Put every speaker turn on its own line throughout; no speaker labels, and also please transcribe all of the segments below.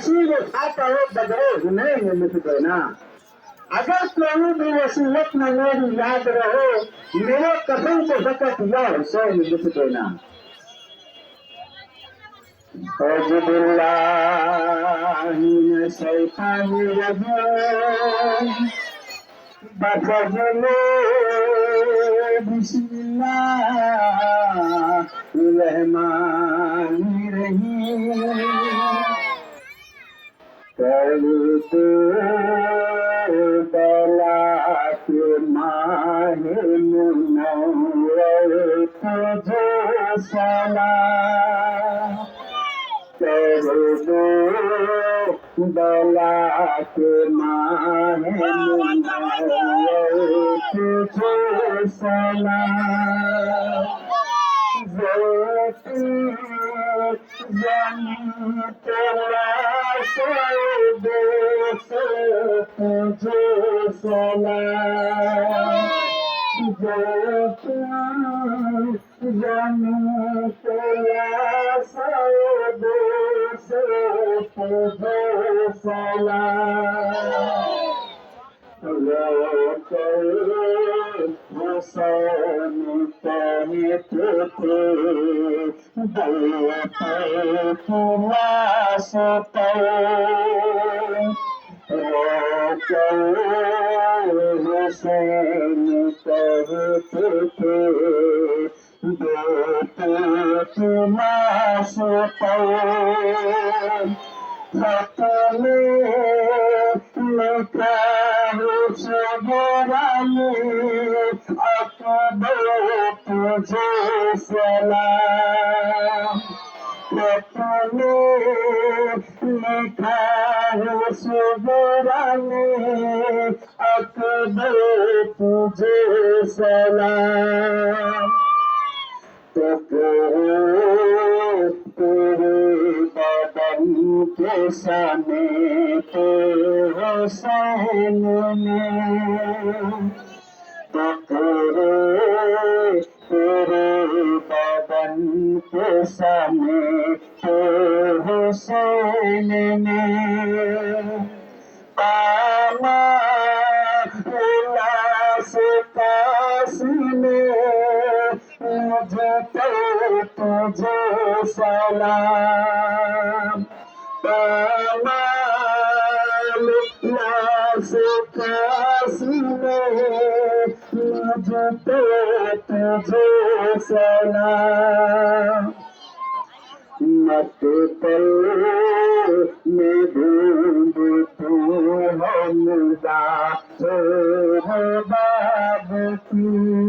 हसीब खाता हो बदरे नहीं मिट देना अगर कोई भी वसीयत में मेरी याद रहो मेरे कसम को सकत या हुसैन मिट देना চলতে বেলাকে মাহে তুঝে সালা চলতে বেলাকে মাহে তুঝে সালা জানি তোলা পুজো সলা জানু তোলা সে পুজো সলা হাসন তাহে পুত্র দয়াতে হোসেন পড়তে দেতে মাস পাতলে লতা হচ্ছে বরালে আকবর তুঝে আকবর তুঝে সালাম। তোকে তেরে বদন কে সামে তে হোসেন মে তোকে তেরে तुझे सलाम तमाम लाश कासने मुझे तो तुझे सलाम मत पर में ढूंढ तू हमदा हो बाब की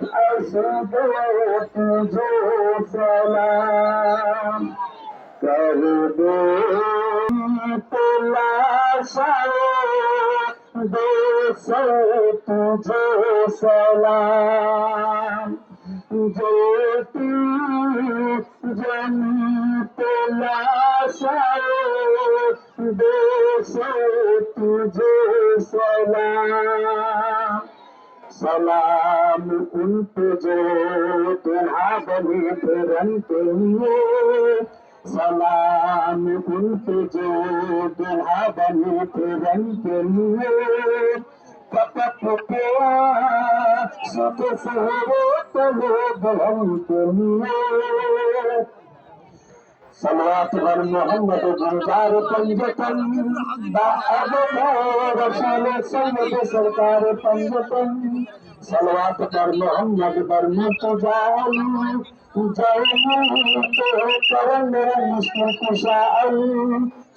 أصبحت ذو سلام كربت لا صوت ذو سلام جيتي جنت لا صوت ذو صوت ذو سلام السلام كنت جئت هذا الكرم سلام كنت جئت هذا الكرم فقط قوى ست سهرته بهم كنيه صلوات غير محمد انکار پنجتن با ابو رسول سید سرکار پنجتن صلوات غير محمد بر متجاهل جائے تو کرن میرا مشکل کشا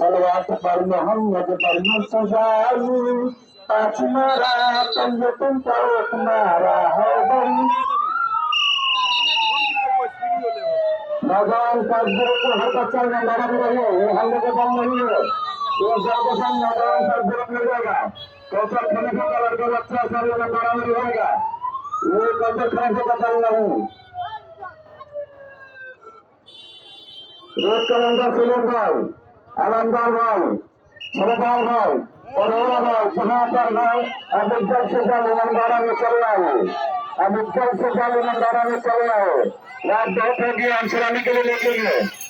صلوات غير محمد بر متجاهل پاچ مارا پنجتن پاک مارا ہے بری ভগবান কাজগুলো হরকত চাই না মারা দিয়ে এখান থেকে বন্ধ হয়ে এই সর্বসান ভগবান কাজগুলো নিয়ে যাবে কৌশল খনিফা করার যে বাচ্চা সর্ব মারামারি হয়ে গা এই কৌশল খনিফা কথা না হুম রোজ কালান্দার সুলন ভাই আলান্দার ভাই সরদার ভাই, পরোয়া ভাই সুহাতার ভাই আবুদ্দার সুলতান ইমানদার আমি চলে आणि जलसे चालू मंदाराने चालू आहे. या दोन आमसराने केलेले केली आहे